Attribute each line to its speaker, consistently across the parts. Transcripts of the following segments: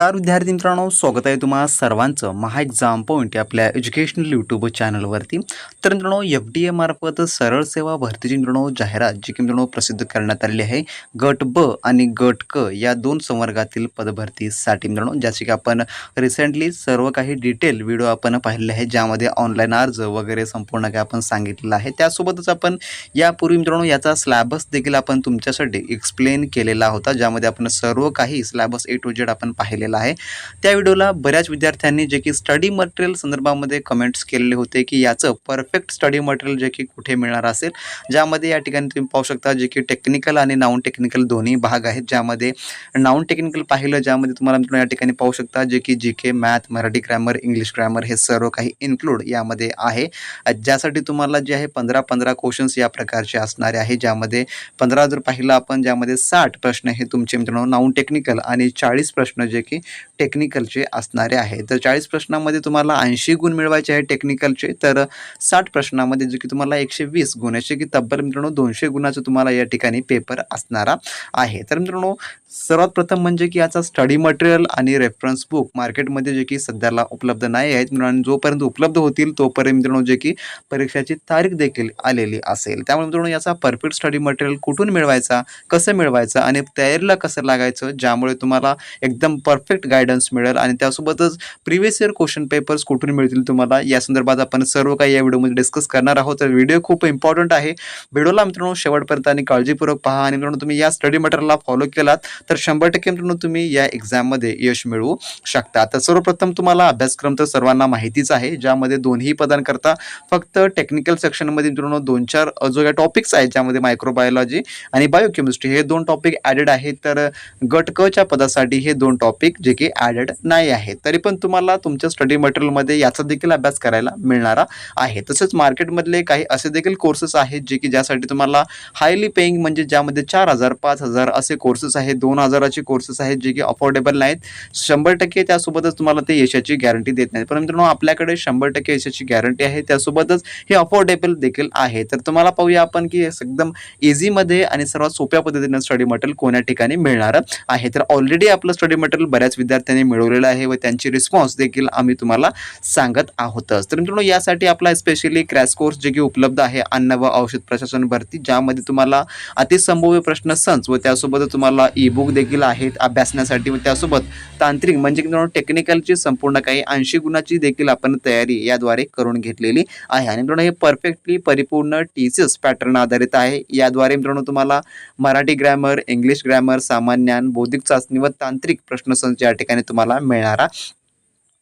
Speaker 1: नमस्कार विद्यार्थी मित्रांनो स्वागत आहे तुम्हाला सर्वांचं महा एक्झाम पॉईंट आपल्या एज्युकेशनल यूट्यूब चॅनलवरती तर मित्रांनो एफ डी एमार्फत सरळ सेवा भरतीची मित्रांनो जाहिरात जी की मित्रांनो प्रसिद्ध करण्यात आलेली आहे. गट ब आणि गट क या दोन संवर्गातील पदभरतीसाठी मित्रांनो ज्याची की आपण रिसेंटली सर्व काही डिटेल व्हिडिओ आपण पाहिलेले आहे ज्यामध्ये ऑनलाईन अर्ज वगैरे संपूर्ण काही आपण सांगितलेलं आहे. त्यासोबतच आपण यापूर्वी मित्रांनो याचा स्लॅबस देखील आपण तुमच्यासाठी एक्सप्लेन केलेला होता ज्यामध्ये आपण सर्व काही स्लॅबस ए टू जेड आपण पाहिले केलेला आहे. त्या व्हिडिओला बऱ्याच विद्यार्थ्यांनी जे की स्टडी मटेरियल संदर्भामध्ये कमेंट्स केलेले होते की याचं परफेक्ट स्टडी मटेरियल जे की कुठे मिळणार असेल. ज्यामध्ये या ठिकाणी तुम्ही पाहू शकता जे की टेक्निकल आणि नॉन टेक्निकल दोन्ही भाग आहेत. ज्यामध्ये नॉन टेक्निकल पाहिलं ज्यामध्ये तुम्हाला मित्रांनो या ठिकाणी पाहू शकता जे की G K math Marathi grammar English grammar हे सर्व काही इन्क्लूड यामध्ये आहे. ज्यासाठी तुम्हाला जे आहे पंधरा पंधरा क्वेश्चन्स या प्रकारचे असणारे आहे. ज्यामध्ये पंधरा जर पाहिलं आपण ज्यामध्ये साठ प्रश्न हे तुमचे मित्रांनो नॉन टेक्निकल आणि चाळीस प्रश्न जे की टेक्निकलचे असणारे आहे. तर चाळीस प्रश्नामध्ये तुम्हाला ऐंशी गुण मिळवायचे आहे टेक्निकलचे तर साठ प्रश्नामध्ये जे की तुम्हाला एकशे वीस गुण असे की तब्बल मित्रांनो दोनशे गुणाचं तुम्हाला या ठिकाणी पेपर असणारा आहे. तर मित्रांनो सर्वात प्रथम म्हणजे की याचा स्टडी मटेरियल आणि रेफरन्स बुक मार्केटमध्ये जे की सध्याला उपलब्ध नाही आहेत मित्रांनो जोपर्यंत उपलब्ध होतील तोपर्यंत मित्रांनो जे की परीक्षेची तारीख देखील आलेली असेल. त्यामुळे मित्रांनो याचा परफेक्ट स्टडी मटेरियल कुठून मिळवायचा कसं मिळवायचं आणि तयारीला कसं लागायचं ज्यामुळे तुम्हाला एकदम परफेक्ट गायडन्स मिळेल आणि त्यासोबतच प्रिव्हियस इयर क्वेश्चन पेपर्स कुठून मिळतील तुम्हाला? या संदर्भात आपण सर्व काही या व्हिडिओमध्ये डिस्कस करणार आहोत. तर व्हिडिओ खूप इम्पॉर्टंट आहे. व्हिडिओला मित्रांनो शेवटपर्यंत आणि काळजीपूर्वक पहा आणि मित्रांनो तुम्ही या स्टडी मटेरियलला फॉलो केलात तर शंभर टक्के मित्रांनो तुम्ही या एक्झाममध्ये यश मिळवू शकता. तर सर्वप्रथम तुम्हाला अभ्यासक्रम तर सर्वांना माहितीच आहे ज्यामध्ये दोन्ही पदांकरता फक्त टेक्निकल सेक्शनमध्ये मित्रांनो दोन चार जो या टॉपिक्स आहेत ज्यामध्ये मायक्रोबायोलॉजी आणि बायोकेमिस्ट्री हे दोन टॉपिक ॲडेड आहेत. तर गट क च्या पदासाठी हे दोन टॉपिक जे की ॲडेड नाही आहे. तरी पण तुम्हाला तुमच्या स्टडी मटेरियलमध्ये याचा देखील अभ्यास करायला मिळणारा आहे. तसेच मार्केटमधले काही असे देखील कोर्सेस आहेत जे की ज्यासाठी तुम्हाला हायली पेईंग म्हणजे ज्यामध्ये चार हजार पाच हजार असे कोर्सेस आहेत. दोन हजाराचे कोर्सेस आहेत जे की अफोर्डेबल नाहीत. शंभर टक्के त्यासोबतच तुम्हाला ते यशाची गॅरंटी देत नाहीत. पण मित्रांनो आपल्याकडे शंभर टक्के यशाची गॅरंटी आहे. त्यासोबतच हे अफोर्डेबल देखील आहे. तर तुम्हाला पाहूया आपण की एकदम इझीमध्ये आणि सर्वात सोप्या पद्धतीने स्टडी मटेरियल कोण्या ठिकाणी मिळणार आहे. तर ऑलरेडी आपलं स्टडी मटेरियल बऱ्याच विद्यार्थ्यांनी मिळवलेलं आहे व त्यांची रिस्पॉन्स देखील आम्ही तुम्हाला सांगत आहोतच. तर मित्रांनो यासाठी आपला स्पेशली क्रॅश कोर्स जे की उपलब्ध आहे अन्न व औषध प्रशासन भरती ज्यामध्ये तुम्हाला अतिसंभव्य प्रश्न संच व त्यासोबत तुम्हाला ई बुक देखील आहेत अभ्यासण्यासाठी व त्यासोबत तांत्रिक म्हणजे मित्रांनो टेक्निकलची संपूर्ण काही ऐंशी गुणाची देखील आपण तयारी याद्वारे करून घेतलेली आहे. आणि मित्रांनो हे परफेक्टली परिपूर्ण टी सी एस पॅटर्न आधारित आहे. याद्वारे मित्रांनो तुम्हाला मराठी ग्रॅमर इंग्लिश ग्रॅमर सामान्यान ज्ञान बौद्धिक चाचणी व तांत्रिक प्रश्नसंच या ठिकाणी तुम्हाला मिळणारा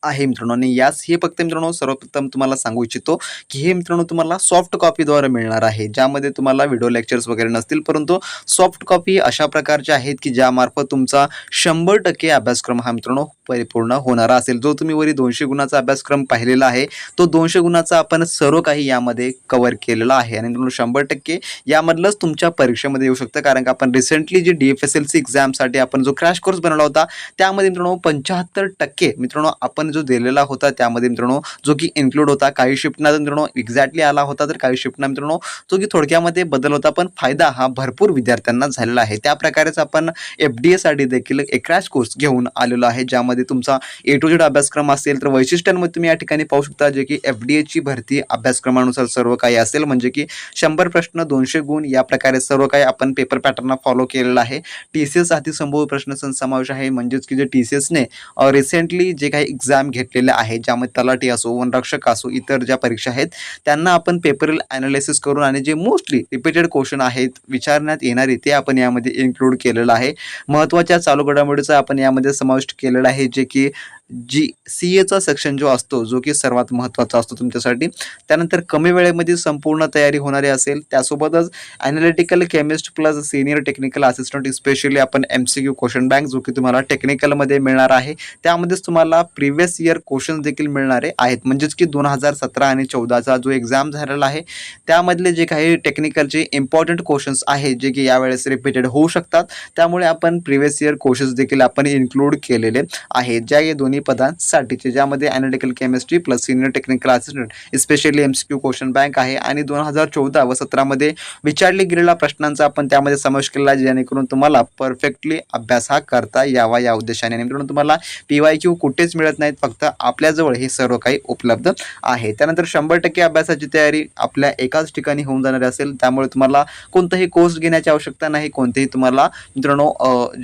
Speaker 1: आहे मित्रांनो. आणि यास हे फक्त मित्रांनो सर्वप्रथम तुम्हाला सांगू इच्छितो की हे मित्रांनो तुम्हाला सॉफ्ट कॉपीद्वारे मिळणार आहे. ज्यामध्ये तुम्हाला व्हिडिओ लेक्चर्स वगैरे नसतील परंतु सॉफ्ट कॉपी अशा प्रकारच्या आहेत की ज्यामार्फत तुमचा शंभर टक्के अभ्यासक्रम हा मित्रांनो परिपूर्ण होणारा असेल. जो तुम्ही वरी दोनशे गुणाचा अभ्यासक्रम पाहिलेला आहे तो दोनशे गुणाचा आपण सर्व काही यामध्ये कवर केलेला आहे. आणि मित्रांनो शंभर टक्के यामधलंच तुमच्या परीक्षेमध्ये येऊ शकतं. कारण का आपण recently G D F S L C एक्झामसाठी आपण जो क्रॅश कोर्स बनवला होता त्यामध्ये मित्रांनो पंच्याहत्तर टक्के मित्रांनो आपण जो दिलेला होता त्यामध्ये मित्रांनो जो की इन्क्लूड होता काही शिफ्टना मित्रांनो एक्झॅक्टली आला होता तर काही शिफ्टना मित्रांनो जो की थोडक्यामध्ये बदल होता. पण फायदा हा भरपूर विद्यार्थ्यांना झालेला आहे. त्या प्रकारेच आपण एफ डी एसाठी देखील एक क्रॅश कोर्स घेऊन आलेलो आहे ज्यामध्ये तुमचा ए टू जेड अभ्यासक्रम असेल तर वैशिष्ट्यांमध्ये तुम्ही या ठिकाणी पाहू शकता जे की एफ डी एची भरती अभ्यासक्रमानुसार सर्व काही असेल. म्हणजे की शंभर प्रश्न दोनशे गुण या प्रकारे सर्व काही आपण पेपर पॅटर्न फॉलो केलेला आहे. टी सी एस अतिसंभव प्रश्न समावेश आहे. म्हणजेच की जे टी सी एसने रिसेंटली जे काही एक्झाम घेतलेले आहे ज्यामध्ये तलाठी असो वनरक्षक असो इतर ज्या परीक्षा आहेत त्यांना आपण पेपरल ॲनालिसिस करून आणि जे मोस्टली रिपीटेड क्वेश्चन आहेत विचारण्यात येणारे ते आपण यामध्ये इन्क्लूड केलेलं आहे. महत्त्वाच्या चालू घडामोडीचा आपण यामध्ये समाविष्ट केलेला आहे जे की जी सी एचा सेक्शन जो असतो जो की सर्वात महत्त्वाचा असतो तुमच्यासाठी त्यानंतर कमी वेळेमध्ये संपूर्ण तयारी होणारी असेल त्यासोबतच analytical chemist plus senior technical assistant specially आपण M C Q question bank जो की तुम्हाला टेक्निकलमध्ये मिळणार आहे त्यामध्येच तुम्हाला प्रिव्हियस इयर क्वेश्चन देखील मिळणारे आहेत. म्हणजेच की दोन हजार सतरा आणि चौदाचा जो एक्झाम झालेला आहे त्यामधले जे काही टेक्निकलचे इम्पॉर्टंट क्वेश्चन्स आहेत जे की यावेळेस रिपीटेड होऊ शकतात त्यामुळे आपण प्रिव्हियस इयर क्वेश्चन्स देखील आपण इन्क्लूड केलेले आहेत. ज्या या दोन्ही पदांसाठीचे ज्यामध्ये analytical chemistry plus senior technical assistant specially M C Q question bank आहे. आणि दोन हजार चौदा व सतरामध्ये विचारले गेलेल्या प्रश्नांचा आपण त्यामध्ये समावेश केला जेणेकरून तुम्हाला परफेक्टली अभ्यास हा करता यावा या उद्देशाने. आणि तुम्हाला पी वाय क्यू कुठेच मिळत नाहीत फक्त आपल्याजवळ हे सर्व काही उपलब्ध आहे. त्यानंतर शंभर टक्के अभ्यासाची तयारी आपल्या एकाच ठिकाणी होऊन जाणारी असेल त्यामुळे तुम्हाला कोणताही कोर्स घेण्याची आवश्यकता नाही कोणतेही तुम्हाला मित्रांनो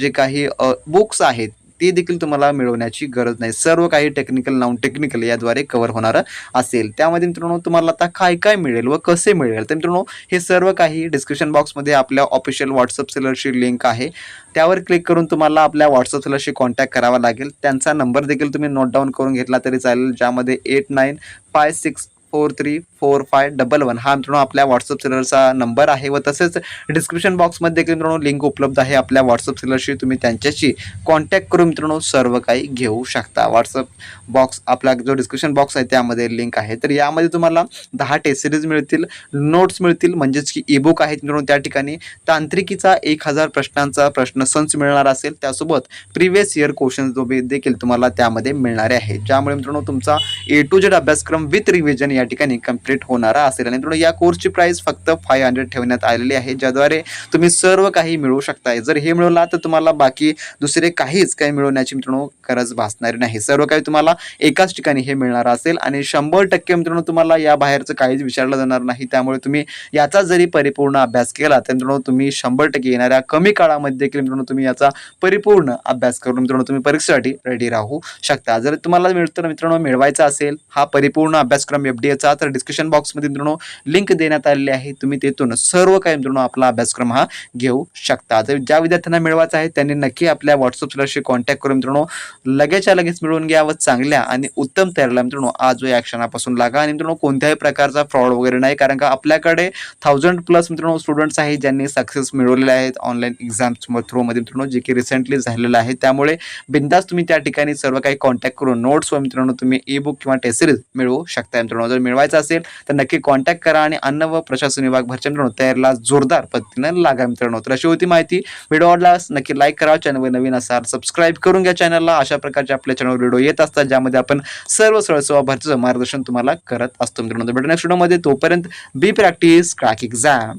Speaker 1: जे काही बुक्स आहेत ते देखील तुम्हाला मिळवण्याची गरज नाही. सर्व काही टेक्निकल नॉन टेक्निकल याद्वारे कव्हर होणार असेल. त्यामध्ये मित्रांनो तुम्हाला आता काय काय मिळेल व कसे मिळेल? तर मित्रांनो हे सर्व काही डिस्क्रिप्शन बॉक्समध्ये आपल्या ऑफिशियल व्हॉट्सअप सेलरची लिंक आहे. त्यावर क्लिक करून तुम्हाला आपल्या व्हॉट्सअप सेलरशी कॉन्टॅक्ट करावा लागेल. त्यांचा नंबर देखील तुम्ही नोट डाऊन करून घेतला तरी चालेल ज्यामध्ये eight nine five six four three four five double one. हा मित्रांनो आपल्या व्हॉट्सअप सेलरचा नंबर आहे व तसेच डिस्क्रिप्शन बॉक्समध्ये देखील मित्रांनो लिंक उपलब्ध आहे आपल्या व्हॉट्सअप सेलरशी तुम्ही त्यांच्याशी कॉन्टॅक्ट करून मित्रांनो सर्व काही घेऊ शकता. व्हॉट्सअप बॉक्स आपला जो डिस्क्रिप्शन बॉक्स आहे त्यामध्ये लिंक आहे. तर यामध्ये तुम्हाला दहा टेस्ट सिरीज मिळतील नोट्स मिळतील म्हणजेच की ईबुक आहेत मित्रांनो त्या ठिकाणी. तांत्रिकीचा एक हजार प्रश्नांचा प्रश्न संच मिळणार असेल त्यासोबत प्रिव्हियस इयर क्वेश्चन जो बी देखील तुम्हाला त्यामध्ये मिळणारे आहे ज्यामुळे मित्रांनो तुमचा ए टू जेड अभ्यासक्रम विथ रिव्हिजन या ठिकाणी कंप्लीट होणारा असेल. आणि मित्रांनो या कोर्सची प्राइस फक्त फाय हंड्रेड ठेवण्यात आलेली आहे ज्याद्वारे तुम्ही सर्व काही मिळवू शकताय. जर हे मिळवला तर तुम्हाला बाकी दुसरे काहीच काही मिळवण्याची मित्रांनो गरज भासणारी नाही. सर्व काही तुम्हाला एकाच ठिकाणी हे मिळणार असेल. आणि शंभर टक्के मित्रांनो तुम्हाला या बाहेरचं काहीच विचारलं जाणार नाही. त्यामुळे तुम्ही याचा जरी परिपूर्ण अभ्यास केला तर मित्रांनो तुम्ही शंभर टक्के येणाऱ्या कमी काळामध्ये देखील मित्रांनो तुम्ही याचा परिपूर्ण अभ्यास करून मित्रांनो तुम्ही परीक्षेसाठी रेडी राहू शकता. जर तुम्हाला मिळतं मित्रांनो मिळवायचा असेल हा परिपूर्ण अभ्यासक्रम एफ डी याचा तर डिस्क्रिप्शन बॉक्समध्ये मित्रांनो लिंक देण्यात आलेली आहे. तुम्ही तेथून सर्व काही मित्रांनो आपला अभ्यासक्रम हा घेऊ शकता. जर ज्या विद्यार्थ्यांना मिळवायचा आहे त्यांनी नक्की आपल्या व्हॉट्सअप सेलरशी कॉन्टॅक्ट करून मित्रांनो लगेचच्या लगेच मिळवून घ्या व चांगल्या आणि उत्तम तयारीला मित्रांनो आज या क्षणापासून लागा. आणि मित्रांनो कोणत्याही प्रकारचा फ्रॉड वगैरे नाही कारण का आपल्याकडे थाउजंड प्लस मित्रांनो स्टुडंट्स आहेत ज्यांनी सक्सेस मिळवलेले आहेत ऑनलाईन एक्झाम्स थ्रूमध्ये मित्रांनो जे की रिसेंटली झालेलं आहे. त्यामुळे बिंदास तुम्ही त्या ठिकाणी सर्व काही कॉन्टॅक्ट करून नोट्स व मित्रांनो तुम्ही ई बुक किंवा टेसिरीज मिळवू शकता मित्रांनो. जर मिळवायचं असेल तर नक्की कॉन्टॅक्ट करा आणि अन्न व प्रशासन विभाग भरच्या तयारीला जोरदार पद्धतीनं लागा मित्रांनो. तर अशी होती माहिती. व्हिडिओ आवडल्यास नक्की लाईक करा. चॅनलवर नवीन असाल सबस्क्राईब करून घ्या चॅनलला अशा प्रकारचे आपल्या चॅनलवर व्हिडिओ येत असतात ज्यामध्ये आपण सर्व सरळ सेवा भरतीचं मार्गदर्शन तुम्हाला करत असतो मित्रांनो. भेटू नेक्स्ट व्हिडिओमध्ये तोपर्यंत बी प्रॅक्टिस क्रॅक एक्झाम